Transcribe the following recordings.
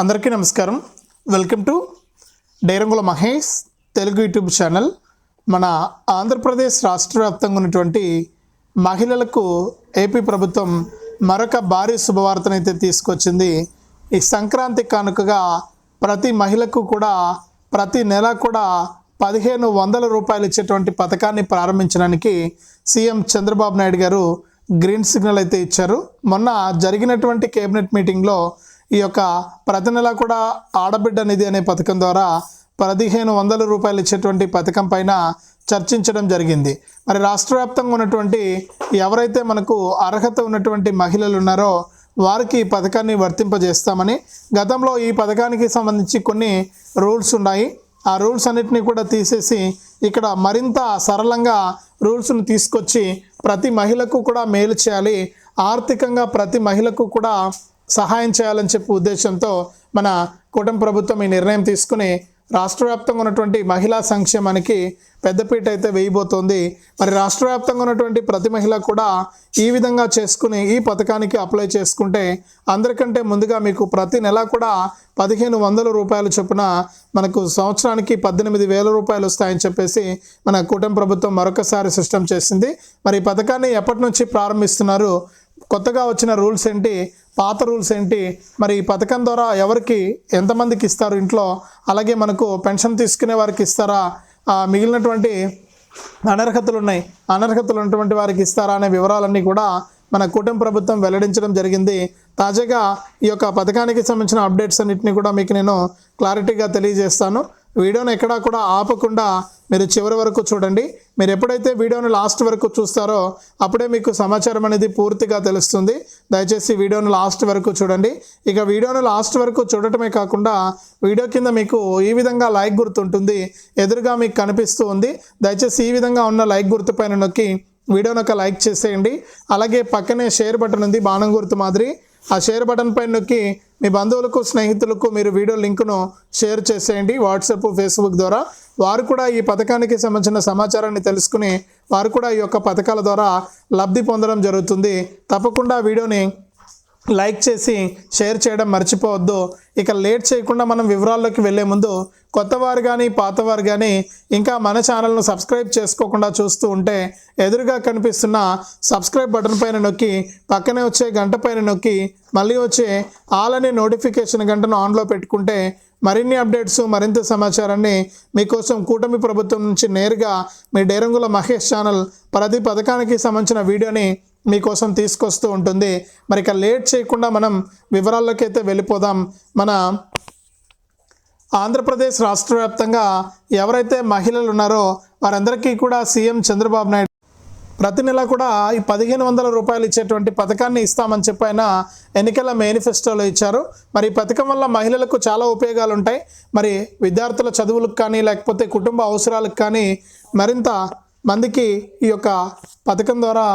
అందరికీ నమస్కారం. Welcome to Dairangula Mahesh Telugu YouTube channel. మన ఆంధ్రప్రదేశ్ రాష్ట్ర వ్యాప్తంగా ఉన్నటువంటి మహిళలకు ఏపీ ప్రభుత్వం మరొక భారీ శుభవార్తనైతే తీసుకొచ్చింది. ఈ సంక్రాంతి కానుకగా ప్రతి మహిళకు కూడా ప్రతి నెల కూడా పదిహేను వందల రూపాయలు ఇచ్చేటువంటి పథకాన్ని ప్రారంభించడానికి సీఎం చంద్రబాబు నాయుడు గారు గ్రీన్ సిగ్నల్ అయితే ఇచ్చారు. మొన్న జరిగినటువంటి కేబినెట్ మీటింగ్లో ఈ యొక్క ప్రతి నెల కూడా ఆడబిడ్డ నిధి అనే పథకం ద్వారా పదిహేను వందల రూపాయలు ఇచ్చేటువంటి పథకం పైన చర్చించడం జరిగింది. మరి రాష్ట్ర వ్యాప్తంగా ఉన్నటువంటి ఎవరైతే మనకు అర్హత ఉన్నటువంటి మహిళలు ఉన్నారో వారికి ఈ పథకాన్ని వర్తింపజేస్తామని గతంలో ఈ పథకానికి సంబంధించి కొన్ని రూల్స్ ఉన్నాయి. ఆ రూల్స్ అన్నిటినీ కూడా తీసేసి ఇక్కడ మరింత సరళంగా రూల్స్ను తీసుకొచ్చి ప్రతి మహిళకు కూడా మేలు చేయాలి. ఆర్థికంగా ప్రతి మహిళకు కూడా సహాయం చేయాలని చెప్పి ఉద్దేశంతో మన కూటమి ప్రభుత్వం ఈ నిర్ణయం తీసుకుని రాష్ట్ర వ్యాప్తంగా ఉన్నటువంటి మహిళా సంక్షేమానికి పెద్దపీట అయితే వేయబోతోంది. మరి రాష్ట్ర వ్యాప్తంగా ఉన్నటువంటి ప్రతి మహిళ కూడా ఈ విధంగా చేసుకుని ఈ పథకానికి అప్లై చేసుకుంటే అందరికంటే ముందుగా మీకు ప్రతి నెల కూడా పదిహేను వందల రూపాయలు చొప్పున మనకు సంవత్సరానికి పద్దెనిమిది వేల రూపాయలు వస్తాయని చెప్పేసి మన కూటమి ప్రభుత్వం మరొకసారి సిస్టమ్ చేసింది. మరి ఈ పథకాన్ని ఎప్పటి నుంచి ప్రారంభిస్తున్నారు? కొత్తగా వచ్చిన రూల్స్ ఏంటి? పాత రూల్స్ ఏంటి? మరి ఈ పథకం ద్వారా ఎవరికి ఎంతమందికి ఇస్తారు ఇంట్లో? అలాగే మనకు పెన్షన్ తీసుకునే వారికి ఇస్తారా? మిగిలినటువంటి అనర్హతలు ఉన్నాయి. అనర్హతలు ఉన్నటువంటి వారికి ఇస్తారా అనే వివరాలన్నీ కూడా మన కూటమి ప్రభుత్వం వెల్లడించడం జరిగింది. తాజాగా ఈ యొక్క పథకానికి సంబంధించిన అప్డేట్స్ అన్నింటినీ కూడా మీకు నేను క్లారిటీగా తెలియజేస్తాను. వీడియోని ఎక్కడా కూడా ఆపకుండా మీరు చివరి వరకు చూడండి. మీరు ఎప్పుడైతే వీడియోని లాస్ట్ వరకు చూస్తారో అప్పుడే మీకు సమాచారం అనేది పూర్తిగా తెలుస్తుంది. దయచేసి వీడియోని లాస్ట్ వరకు చూడండి. ఇక వీడియోని లాస్ట్ వరకు చూడటమే కాకుండా వీడియో కింద మీకు ఈ విధంగా లైక్ గుర్తు ఉంటుంది ఎదురుగా మీకు కనిపిస్తూ ఉంది. దయచేసి ఈ విధంగా ఉన్న లైక్ గుర్తు పైన నొక్కి వీడియోని ఒక లైక్ చేసేయండి. అలాగే పక్కనే షేర్ బటన్ ఉంది బాణం గుర్తు మాదిరి. ఆ షేర్ బటన్ పైన నొక్కి మీ బంధువులకు స్నేహితులకు మీరు వీడియో లింక్ను షేర్ చేసేయండి. వాట్సాప్ ఫేస్బుక్ ద్వారా. వారు కూడా ఈ పథకానికి సంబంధించిన సమాచారాన్ని తెలుసుకుని వారు కూడా ఈ యొక్క పథకాల ద్వారా లబ్ధి పొందడం జరుగుతుంది. తప్పకుండా వీడియోని లైక్ చేసి షేర్ చేయడం మర్చిపోవద్దు. ఇక లేట్ చేయకుండా మనం వివరాల్లోకి వెళ్ళే ముందు కొత్తవారు కానీ పాతవారు కానీ ఇంకా మన ఛానల్ను సబ్స్క్రైబ్ చేసుకోకుండా చూస్తూ ఉంటే ఎదురుగా కనిపిస్తున్న సబ్స్క్రైబ్ బటన్ పైన నొక్కి పక్కనే వచ్చే గంట పైన నొక్కి మళ్ళీ వచ్చే ఆల్ అనే నోటిఫికేషన్ గంటను ఆన్లో పెట్టుకుంటే మరిన్ని అప్డేట్స్ మరింత సమాచారాన్ని మీకోసం కూటమి ప్రభుత్వం నుంచి నేరుగా మీ డేరంగుల మహేష్ ఛానల్ ప్రతి పథకానికి సంబంధించిన వీడియోని మీకోసం తీసుకొస్తూ ఉంటుంది. మరి ఇక లేట్ చేయకుండా మనం వివరాల్లోకైతే వెళ్ళిపోదాం. మన ఆంధ్రప్రదేశ్ రాష్ట్ర వ్యాప్తంగా ఎవరైతే మహిళలు ఉన్నారో వారందరికీ కూడా సీఎం చంద్రబాబు నాయుడు ప్రతి నెల కూడా ఈ పదిహేను వందల రూపాయలు ఇచ్చేటువంటి పథకాన్ని ఇస్తామని చెప్పి ఆయన ఎన్నికల మేనిఫెస్టోలో ఇచ్చారు. మరి ఈ పథకం వల్ల మహిళలకు చాలా ఉపయోగాలు ఉంటాయి మరి విద్యార్థుల చదువులకు కానీ లేకపోతే కుటుంబ అవసరాలకు కానీ మరింత మందికి ఈ యొక్క పథకం ద్వారా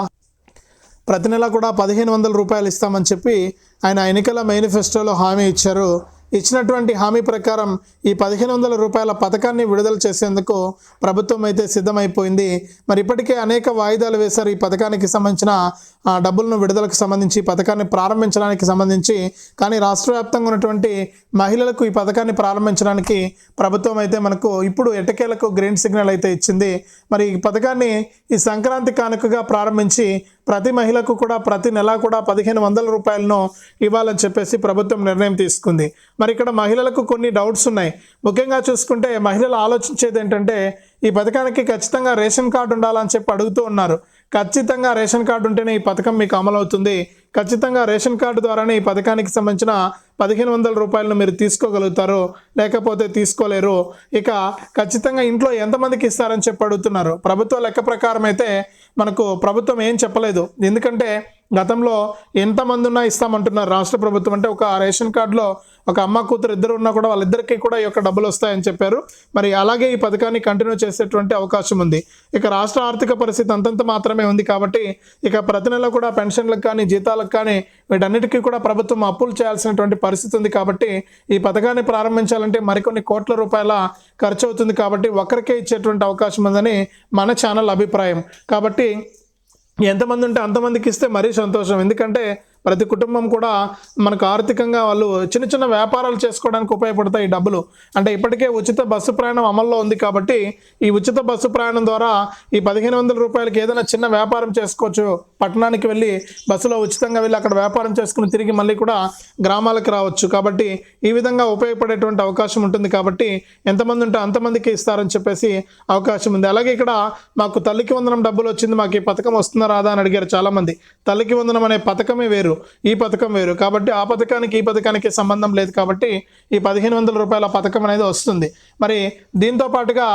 ప్రతి నెల కూడా పదిహేను వందల రూపాయలు ఇస్తామని చెప్పి ఆయన ఎన్నికల మేనిఫెస్టోలో హామీ ఇచ్చారు. ఇచ్చినటువంటి హామీ ప్రకారం ఈ పదిహేను వందల రూపాయల పథకాన్ని విడుదల చేసేందుకు ప్రభుత్వం అయితే సిద్ధమైపోయింది. మరి ఇప్పటికే అనేక వాయిదాలు వేశారు ఈ పథకానికి సంబంధించిన డబ్బులను విడుదలకు సంబంధించి పథకాన్ని ప్రారంభించడానికి సంబంధించి. కానీ రాష్ట్ర వ్యాప్తంగా ఉన్నటువంటి మహిళలకు ఈ పథకాన్ని ప్రారంభించడానికి ప్రభుత్వం అయితే మనకు ఇప్పుడు ఎటకేలకు గ్రీన్ సిగ్నల్ అయితే ఇచ్చింది. మరి ఈ పథకాన్ని ఈ సంక్రాంతి కానుకగా ప్రారంభించి ప్రతి మహిళకు కూడా ప్రతి నెల కూడా పదిహేను వందల రూపాయలను ఇవ్వాలని చెప్పేసి ప్రభుత్వం నిర్ణయం తీసుకుంది. మరి ఇక్కడ మహిళలకు కొన్ని డౌట్స్ ఉన్నాయి. ముఖ్యంగా చూసుకుంటే మహిళలు ఆలోచించేది ఏంటంటే ఈ పథకానికి ఖచ్చితంగా రేషన్ కార్డు ఉండాలని చెప్పి అడుగుతూ ఉన్నారు. ఖచ్చితంగా రేషన్ కార్డు ఉంటేనే ఈ పథకం మీకు అమలవుతుంది. ఖచ్చితంగా రేషన్ కార్డు ద్వారానే ఈ పథకానికి సంబంధించిన పదిహేను వందల రూపాయలను మీరు తీసుకోగలుగుతారు లేకపోతే తీసుకోలేరు ఇక ఖచ్చితంగా ఇంట్లో ఎంతమందికి ఇస్తారని చెప్పి అడుగుతున్నారు. ప్రభుత్వ లెక్క ప్రకారం అయితే మనకు ప్రభుత్వం ఏం చెప్పలేదు. ఎందుకంటే గతంలో ఎంతమంది ఉన్నా ఇస్తామంటున్నారు. రాష్ట్ర ప్రభుత్వం అంటే ఒక రేషన్ కార్డులో ఒక అమ్మ కూతురు ఇద్దరు ఉన్నా కూడా వాళ్ళిద్దరికీ కూడా ఈ యొక్క డబ్బులు వస్తాయని చెప్పారు. మరి అలాగే ఈ పథకాన్ని కంటిన్యూ చేసేటువంటి అవకాశం ఉంది. ఇక రాష్ట్ర ఆర్థిక పరిస్థితి అంతంత మాత్రమే ఉంది కాబట్టి ఇక ప్రతి నెల కూడా పెన్షన్లకు కానీ జీతాలకు కానీ వీటన్నిటికీ కూడా ప్రభుత్వం అప్పులు చేయాల్సినటువంటి పరిస్థితి ఉంది కాబట్టి ఈ పథకాన్ని ప్రారంభించాలంటే మరికొన్ని కోట్ల రూపాయల ఖర్చు అవుతుంది కాబట్టి ఒకరికే ఇచ్చేటువంటి అవకాశం ఉందని మన ఛానల్ అభిప్రాయం. కాబట్టి ఎంతమంది ఉంటే అంతమందికి ఇస్తే మరీ సంతోషం. ఎందుకంటే ప్రతి కుటుంబం కూడా మనకు ఆర్థికంగా వాళ్ళు చిన్న చిన్న వ్యాపారాలు చేసుకోవడానికి ఉపయోగపడతాయి ఈ డబ్బులు. అంటే ఇప్పటికే ఉచిత బస్సు ప్రయాణం అమల్లో ఉంది కాబట్టి ఈ ఉచిత బస్సు ప్రయాణం ద్వారా ఈ పదిహేను వందల రూపాయలకి ఏదైనా చిన్న వ్యాపారం చేసుకోవచ్చు. పట్టణానికి వెళ్ళి బస్సులో ఉచితంగా వెళ్ళి అక్కడ వ్యాపారం చేసుకుని తిరిగి మళ్ళీ కూడా గ్రామాలకు రావచ్చు. కాబట్టి ఈ విధంగా ఉపయోగపడేటువంటి అవకాశం ఉంటుంది కాబట్టి ఎంతమంది ఉంటే అంతమందికి ఇస్తారని చెప్పేసి అవకాశం ఉంది. అలాగే ఇక్కడ మాకు తల్లికి వందనం డబ్బులు వచ్చింది మాకు ఈ పథకం వస్తుందా రాదా అని అడిగారు చాలామంది. తల్లికి వందనం అనే పథకమే వేరు. ఈ పథకం వేరు. కాబట్టి ఆ పథకానికి ఈ పథకానికి సంబంధం లేదు కాబట్టి ఈ పదిహేను వందల రూపాయల పథకం అనేది వస్తుంది. మరి దీంతో పాటుగా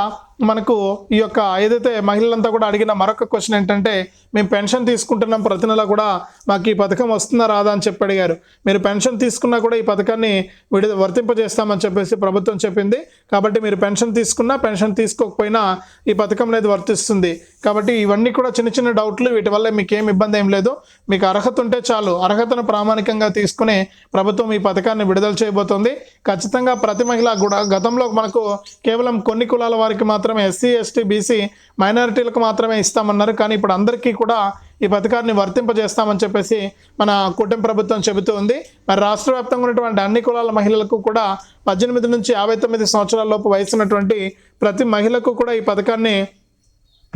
మనకు ఈ యొక్క ఏదైతే మహిళలంతా కూడా అడిగిన మరొక క్వశ్చన్ ఏంటంటే మేము పెన్షన్ తీసుకుంటున్నాం ప్రతి నెల కూడా మాకు ఈ పథకం వస్తుందా రాదా అని చెప్పి అడిగారు. మీరు పెన్షన్ తీసుకున్నా కూడా ఈ పథకాన్ని విడి వర్తింపజేస్తామని చెప్పేసి ప్రభుత్వం చెప్పింది. కాబట్టి మీరు పెన్షన్ తీసుకున్నా పెన్షన్ తీసుకోకపోయినా ఈ పథకం అనేది వర్తిస్తుంది. కాబట్టి ఇవన్నీ కూడా చిన్న చిన్న డౌట్లు వీటి వల్ల మీకు ఏం ఇబ్బంది ఏం లేదు. మీకు అర్హత ఉంటే చాలు. అర్హతను ప్రామాణికంగా తీసుకుని ప్రభుత్వం ఈ పథకాన్ని విడుదల చేయబోతోంది. ఖచ్చితంగా ప్రతి మహిళ కూడా గతంలో మనకు కేవలం కొన్ని కులాల వారికి మాత్రమే ఎస్సీ ఎస్టీ బీసీ మైనారిటీలకు మాత్రమే ఇస్తామన్నారు. కానీ ఇప్పుడు అందరికీ కూడా ఈ పథకాన్ని వర్తింపజేస్తామని చెప్పేసి మన కూటమి ప్రభుత్వం చెబుతూ ఉంది. మరి రాష్ట్ర వ్యాప్తంగా ఉన్నటువంటి అన్ని కులాల మహిళలకు కూడా పద్దెనిమిది నుంచి యాభై తొమ్మిది సంవత్సరాల లోపు వయసు ఉన్నటువంటి ప్రతి మహిళకు కూడా ఈ పథకాన్ని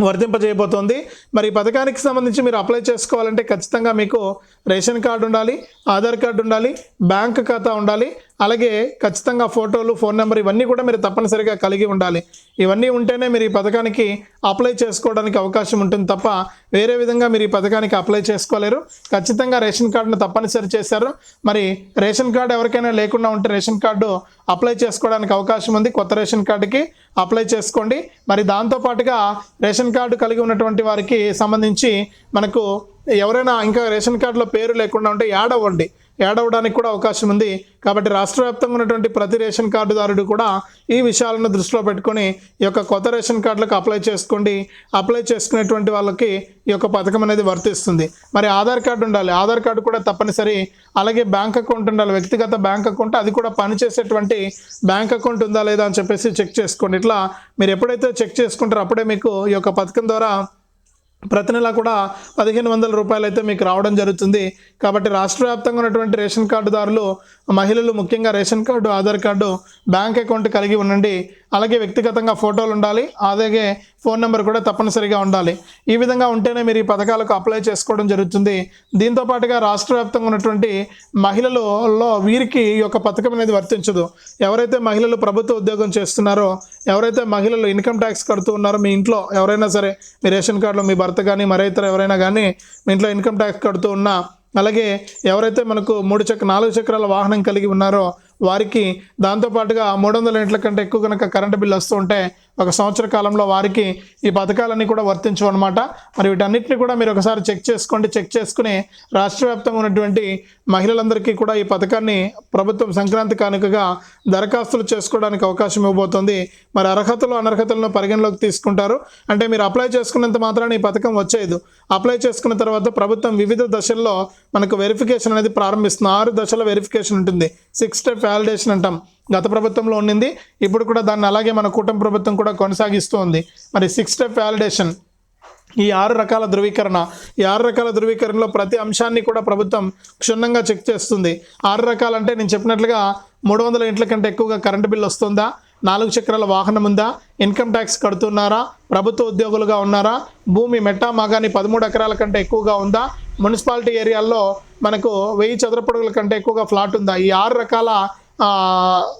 వర్తింపజేయబోతోంది. మరి ఈ పథకానికి సంబంధించి మీరు అప్లై చేసుకోవాలంటే ఖచ్చితంగా మీకు రేషన్ కార్డు ఉండాలి ఆధార్ కార్డు ఉండాలి బ్యాంక్ ఖాతా ఉండాలి అలాగే ఖచ్చితంగా ఫోటోలు ఫోన్ నెంబర్ ఇవన్నీ కూడా మీరు తప్పనిసరిగా కలిగి ఉండాలి. ఇవన్నీ ఉంటేనే మీరు ఈ పథకానికి అప్లై చేసుకోవడానికి అవకాశం ఉంటుంది తప్ప వేరే విధంగా మీరు ఈ పథకానికి అప్లై చేసుకోలేరు. ఖచ్చితంగా రేషన్ కార్డును తప్పనిసరి చేశారు. మరి రేషన్ కార్డు ఎవరికైనా లేకుండా ఉంటే రేషన్ కార్డు అప్లై చేసుకోవడానికి అవకాశం ఉంది. కొత్త రేషన్ కార్డుకి అప్లై చేసుకోండి. మరి దాంతో పాటుగా రేషన్ కార్డు కలిగి ఉన్నటువంటి వారికి సంబంధించి మనకు ఎవరైనా ఇంకా రేషన్ కార్డులో పేరు లేకుండా ఉంటే యాడ్ అవ్వండి. ఏడవడానికి కూడా అవకాశం ఉంది. కాబట్టి రాష్ట్ర వ్యాప్తంగా ఉన్నటువంటి ప్రతి రేషన్ కార్డుదారుడు కూడా ఈ విషయాలను దృష్టిలో పెట్టుకొని ఈ యొక్క కొత్త రేషన్ కార్డులకు అప్లై చేసుకోండి. అప్లై చేసుకునేటువంటి వాళ్ళకి ఈ యొక్క పథకం అనేది వర్తిస్తుంది. మరి ఆధార్ కార్డు ఉండాలి. ఆధార్ కార్డు కూడా తప్పనిసరి. అలాగే బ్యాంక్ అకౌంట్ ఉండాలి. వ్యక్తిగత బ్యాంక్ అకౌంట్ అది కూడా పనిచేసేటువంటి బ్యాంక్ అకౌంట్ ఉందా లేదా అని చెప్పేసి చెక్ చేసుకోండి. ఇట్లా మీరు ఎప్పుడైతే చెక్ చేసుకుంటారో అప్పుడే మీకు ఈ యొక్క పథకం ద్వారా ప్రతి నెల కూడా పదిహేను వందల రూపాయలు అయితే మీకు రావడం జరుగుతుంది. కాబట్టి రాష్ట్ర వ్యాప్తంగా ఉన్నటువంటి రేషన్ కార్డుదారులు మహిళలు ముఖ్యంగా ration card Aadhaar card bank account కలిగి ఉండండి. అలాగే వ్యక్తిగతంగా ఫోటోలు ఉండాలి అలాగే ఫోన్ నెంబర్ కూడా తప్పనిసరిగా ఉండాలి. ఈ విధంగా ఉంటేనే మీరు ఈ పథకాలకు అప్లై చేసుకోవడం జరుగుతుంది. దీంతో పాటుగా రాష్ట్ర వ్యాప్తంగా ఉన్నటువంటి మహిళలలో వీరికి ఈ యొక్క పథకం అనేది వర్తించదు. ఎవరైతే మహిళలు ప్రభుత్వ ఉద్యోగం చేస్తున్నారో ఎవరైతే మహిళలు ఇన్కమ్ ట్యాక్స్ కడుతూ ఉన్నారో మీ ఇంట్లో ఎవరైనా సరే మీ రేషన్ కార్డులో మీ భర్త కానీ మరే ఇతర ఎవరైనా కానీ మీ ఇంట్లో ఇన్కమ్ ట్యాక్స్ కడుతూ ఉన్నా అలాగే ఎవరైతే మనకు మూడు చక్ర నాలుగు చక్రాల వాహనం కలిగి ఉన్నారో వారికి దాంతోపాటుగా మూడు వందల ఇంట్ల కంటే ఎక్కువ కనుక కరెంటు బిల్లు వస్తూ ఉంటే ఒక సంవత్సర కాలంలో వారికి ఈ పథకాలన్నీ కూడా వర్తించవు అనమాట మరి వీటన్నిటిని కూడా మీరు ఒకసారి చెక్ చేసుకోండి. చెక్ చేసుకుని రాష్ట్ర వ్యాప్తంగా ఉన్నటువంటి మహిళలందరికీ కూడా ఈ పథకాన్ని ప్రభుత్వం సంక్రాంతి కానుకగా దరఖాస్తులు చేసుకోవడానికి అవకాశం ఇవ్వబోతోంది. మరి అర్హతలు అనర్హతలను పరిగణలోకి తీసుకుంటారు. అంటే మీరు అప్లై చేసుకున్నంత మాత్రాన ఈ పథకం వచ్చేది అప్లై చేసుకున్న తర్వాత ప్రభుత్వం వివిధ దశల్లో మనకు వెరిఫికేషన్ అనేది ప్రారంభిస్తుంది. ఆరు దశల వెరిఫికేషన్ ఉంటుంది. సిక్స్ స్టెప్ వ్యాలిడేషన్ అంటాం. గత ప్రభుత్వంలో ఉండింది. ఇప్పుడు కూడా దాన్ని అలాగే మన కూటమి ప్రభుత్వం కూడా కొనసాగిస్తూ ఉంది. మరి సిక్స్ స్టెప్ వ్యాలిడేషన్ ఈ ఆరు రకాల ధృవీకరణ ఈ ఆరు రకాల ధృవీకరణలో ప్రతి అంశాన్ని కూడా ప్రభుత్వం క్షుణ్ణంగా చెక్ చేస్తుంది. ఆరు రకాలంటే నేను చెప్పినట్లుగా మూడు వందల ఇంట్ల కంటే ఎక్కువగా కరెంటు బిల్ వస్తుందా? నాలుగు చక్రాల వాహనం ఉందా? ఇన్కమ్ ట్యాక్స్ కడుతున్నారా? ప్రభుత్వ ఉద్యోగులుగా ఉన్నారా? భూమి మెట్టా మాగాని పదమూడు ఎకరాల కంటే ఎక్కువగా ఉందా? మున్సిపాలిటీ ఏరియాల్లో మనకు వెయ్యి చదరపడుగుల కంటే ఎక్కువగా ఫ్లాట్ ఉందా? ఈ ఆరు రకాల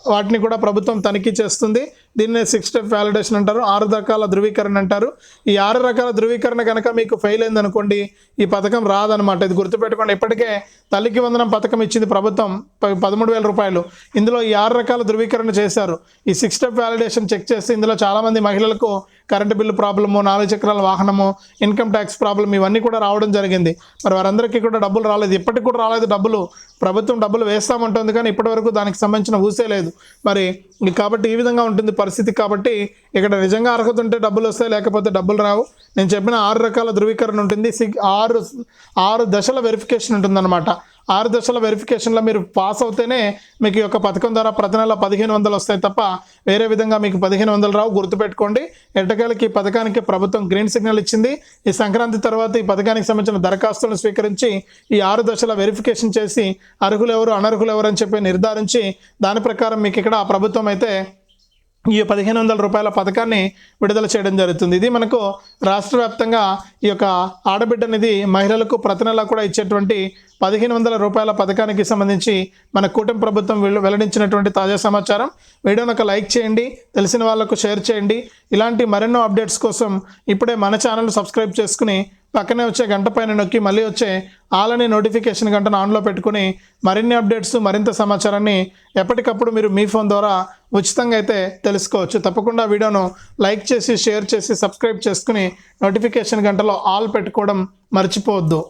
వాటిని కూడా ప్రభుత్వం తనిఖీ చేస్తుంది. దీన్నే సిక్స్ స్టెప్ వ్యాలిడేషన్ అంటారు. ఆరు రకాల ధృవీకరణ అంటారు. ఈ ఆరు రకాల ధృవీకరణ కనుక మీకు ఫెయిల్ అయిందనుకోండి ఈ పథకం రాదనమాట. ఇది గుర్తుపెట్టుకోండి. ఇప్పటికే తల్లికి వందనం పథకం ఇచ్చింది ప్రభుత్వం ప- పదమూడు వేల రూపాయలు. ఇందులో ఈ ఆరు రకాల ధృవీకరణ చేశారు. ఈ సిక్స్ స్టెప్ వ్యాలిడేషన్ చెక్ చేస్తే ఇందులో చాలామంది మహిళలకు కరెంటు బిల్లు ప్రాబ్లము నాలుగు చక్రాల వాహనము ఇన్కమ్ ట్యాక్స్ ప్రాబ్లం ఇవన్నీ కూడా రావడం జరిగింది. మరి వారందరికీ కూడా డబ్బులు రాలేదు. ఇప్పటికి కూడా రాలేదు డబ్బులు. ప్రభుత్వం డబ్బులు వేస్తామంటుంది కానీ ఇప్పటివరకు దానికి సంబంధించిన ఊసే లేదు. మరి కాబట్టి ఈ విధంగా ఉంటుంది. పరిస్థితి కాబట్టి ఇక్కడ నిజంగా అర్హత ఉంటే డబ్బులు వస్తాయి లేకపోతే డబ్బులు రావు. నేను చెప్పిన ఆరు రకాల ధృవీకరణ ఉంటుంది. సిక్ ఆరు ఆరు దశల వెరిఫికేషన్ ఉంటుందన్నమాట. ఆరు దశల వెరిఫికేషన్లో మీరు పాస్ అవుతేనే మీకు ఈ యొక్క పథకం ద్వారా ప్రతి నెల పదిహేను వందలు వస్తాయి తప్ప వేరే విధంగా మీకు పదిహేను వందలు రావు. గుర్తుపెట్టుకోండి ఎట్టకేలకి ఈ పథకానికి ప్రభుత్వం గ్రీన్ సిగ్నల్ ఇచ్చింది. ఈ సంక్రాంతి తర్వాత ఈ పథకానికి సంబంధించిన దరఖాస్తులను స్వీకరించి ఈ ఆరు దశల వెరిఫికేషన్ చేసి అర్హులు ఎవరు అనర్హులు ఎవరు అని చెప్పి నిర్ధారించి దాని ప్రకారం మీకు ఇక్కడ ప్రభుత్వం అయితే ఈ పదిహేను వందల రూపాయల పథకాన్ని విడుదల చేయడం జరుగుతుంది. ఇది మనకు రాష్ట్ర వ్యాప్తంగా ఈ యొక్క ఆడబిడ్డ నిధి మహిళలకు ప్రతి నెల కూడా ఇచ్చేటువంటి పదిహేను వందల రూపాయల పథకానికి సంబంధించి మన కూటమి ప్రభుత్వం వెల్లడించినటువంటి తాజా సమాచారం. వీడియోని ఒక లైక్ చేయండి తెలిసిన వాళ్ళకు షేర్ చేయండి. ఇలాంటి మరెన్నో అప్డేట్స్ కోసం ఇప్పుడే మన ఛానల్ సబ్స్క్రైబ్ చేసుకుని పక్కనే వచ్చే గంట పైన నొక్కి మళ్ళీ వచ్చే ఆల్ నోటిఫికేషన్ గంటను ఆన్లో పెట్టుకుని మరిన్ని అప్డేట్స్ మరింత సమాచారాన్ని ఎప్పటికప్పుడు మీరు మీ ఫోన్ ద్వారా ఉచితంగా అయితే తెలుసుకోవచ్చు. తప్పకుండా వీడియోను లైక్ చేసి షేర్ చేసి సబ్స్క్రైబ్ చేసుకుని నోటిఫికేషన్ గంటలో ఆల్ పెట్టుకోవడం మర్చిపోవద్దు.